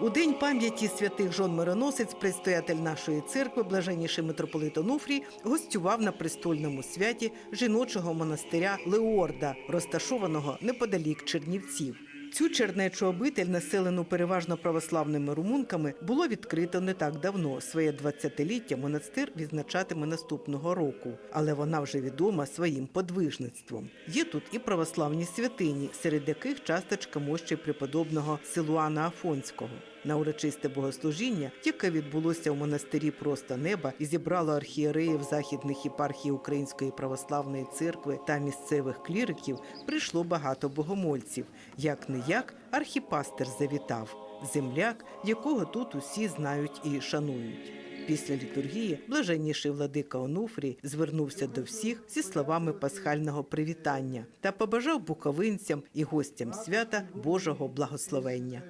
У день пам'яті святих жон мироносець, предстоятель нашої церкви, блаженніший митрополит Онуфрій, гостював на престольному святі жіночого монастиря Леорда, розташованого неподалік Чернівців. Цю чернечу обитель, населену переважно православними румунками, було відкрито не так давно. Своє 20-ліття монастир відзначатиме наступного року, але вона вже відома своїм подвижництвом. Є тут і православні святині, серед яких часточка мощі преподобного Силуана Афонського. На урочисте богослужіння, яке відбулося у монастирі Просто неба і зібрало архієреїв західних єпархій Української православної церкви та місцевих кліриків, прийшло багато богомольців. Як не як архіпастер завітав, земляк, якого тут усі знають і шанують. Після літургії блаженніший владика Онуфрій звернувся до всіх зі словами пасхального привітання та побажав буковинцям і гостям свята Божого благословення.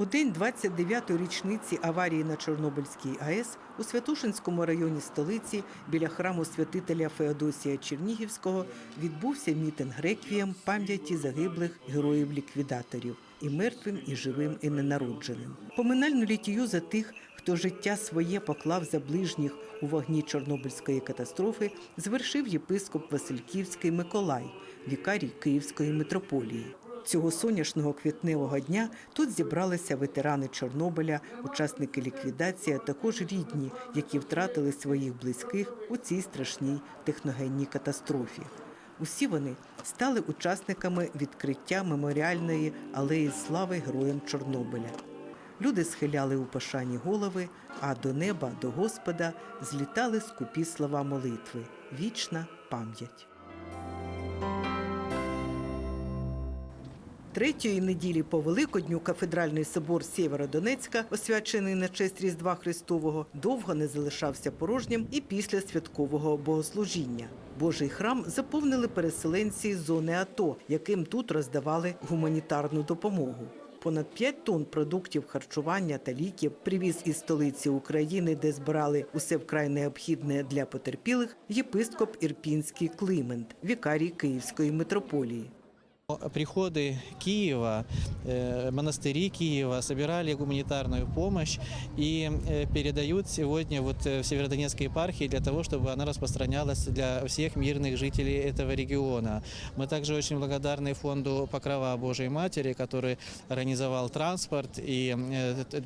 У день 29-ї річниці аварії на Чорнобильській АЕС у Святошинському районі столиці біля храму святителя Феодосія Чернігівського відбувся мітинг реквієм пам'яті загиблих героїв-ліквідаторів і мертвим, і живим, і ненародженим. Поминальну літію за тих, хто життя своє поклав за ближніх у вогні Чорнобильської катастрофи, звершив єпископ Васильківський Миколай, вікарій Київської митрополії. Цього сонячного квітневого дня тут зібралися ветерани Чорнобиля, учасники ліквідації, а також рідні, які втратили своїх близьких у цій страшній техногенній катастрофі. Усі вони стали учасниками відкриття меморіальної алеї слави героям Чорнобиля. Люди схиляли у пошані голови, а до неба, до Господа злітали скупі слова молитви. Вічна пам'ять. Третьої неділі по Великодню кафедральний собор Сєвєродонецька, освячений на честь Різдва Христового, довго не залишався порожнім і після святкового богослужіння. Божий храм заповнили переселенці з зони АТО, яким тут роздавали гуманітарну допомогу. Понад 5 тонн продуктів харчування та ліків привіз із столиці України, де збирали усе вкрай необхідне для потерпілих, єпископ Ірпінський Климент, вікарій Київської митрополії. Приходы Киева, э, монастыри Киева собирали гуманитарную помощь и э, передают сегодня вот э, в Северодонецкой епархии для того, чтобы она распространялась для всех мирных жителей этого региона. Мы также очень благодарны фонду Покрова Божией Матери, который организовал транспорт и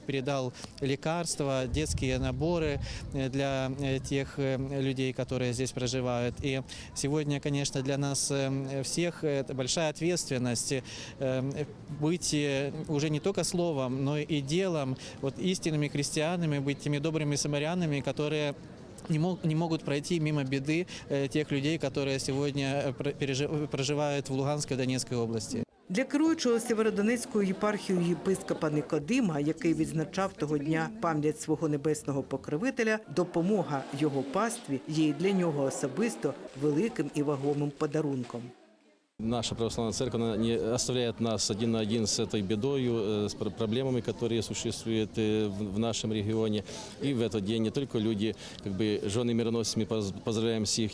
передал лекарства, детские наборы для тех людей, которые здесь проживают. И сегодня, конечно, для нас всех это большая ответственность э, быть э, уже не только словом, но и делом, вот истинными христианами, быть теми добрыми самарянами, которые не, мог, не могут пройти мимо беды э, тех людей, которые сегодня э, про- пережи- проживают в Луганской и Донецкой области. Для керуючого Сєвєродонецькою єпархією єпископа Никодима, який відзначав того дня пам'ять свого небесного покровителя, допомога його пастві є і для нього особисто великим і вагомим подарунком. Наша православная церковь она не оставляет нас один на один с этой бедою, э, с пр- проблемами, которые существуют э, в в нашем регионе. И в этот день не только люди, как бы жены мироносцы, мы поз- поздравляем с их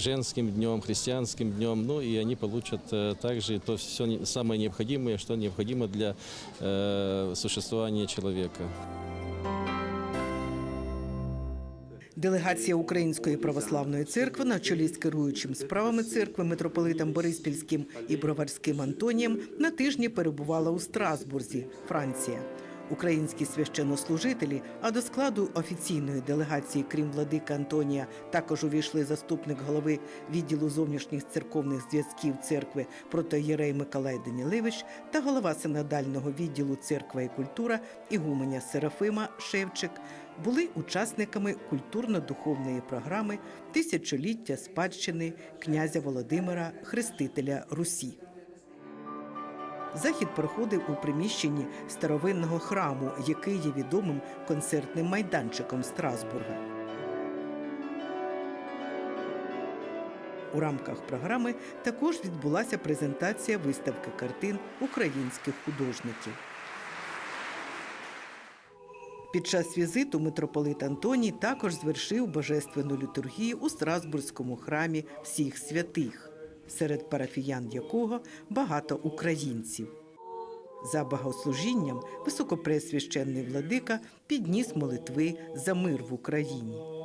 женским днем, христианским днем, ну и они получат э, также то все самое необходимое, что необходимо для э, существования человека. Делегація Української православної церкви на чолі з керуючим справами церкви митрополитом Бориспільським і Броварським Антонієм на тижні перебувала у Страсбурзі, Франція. Українські священнослужителі, а до складу офіційної делегації, крім владика Антонія, також увійшли заступник голови відділу зовнішніх церковних зв'язків церкви протоєрей Миколай Данілевич та голова синодального відділу церква і культура ігуменя Серафима Шевчик були учасниками культурно-духовної програми Тисячоліття спадщини князя Володимира Хрестителя Русі. Захід проходив у приміщенні старовинного храму, який є відомим концертним майданчиком Страсбурга. У рамках програми також відбулася презентація виставки картин українських художників. Під час візиту митрополит Антоній також звершив божественну літургію у Страсбурзькому храмі всіх святих. серед парафіян якого багато українців. За богослужінням високопресвященний владика підніс молитви за мир в Україні.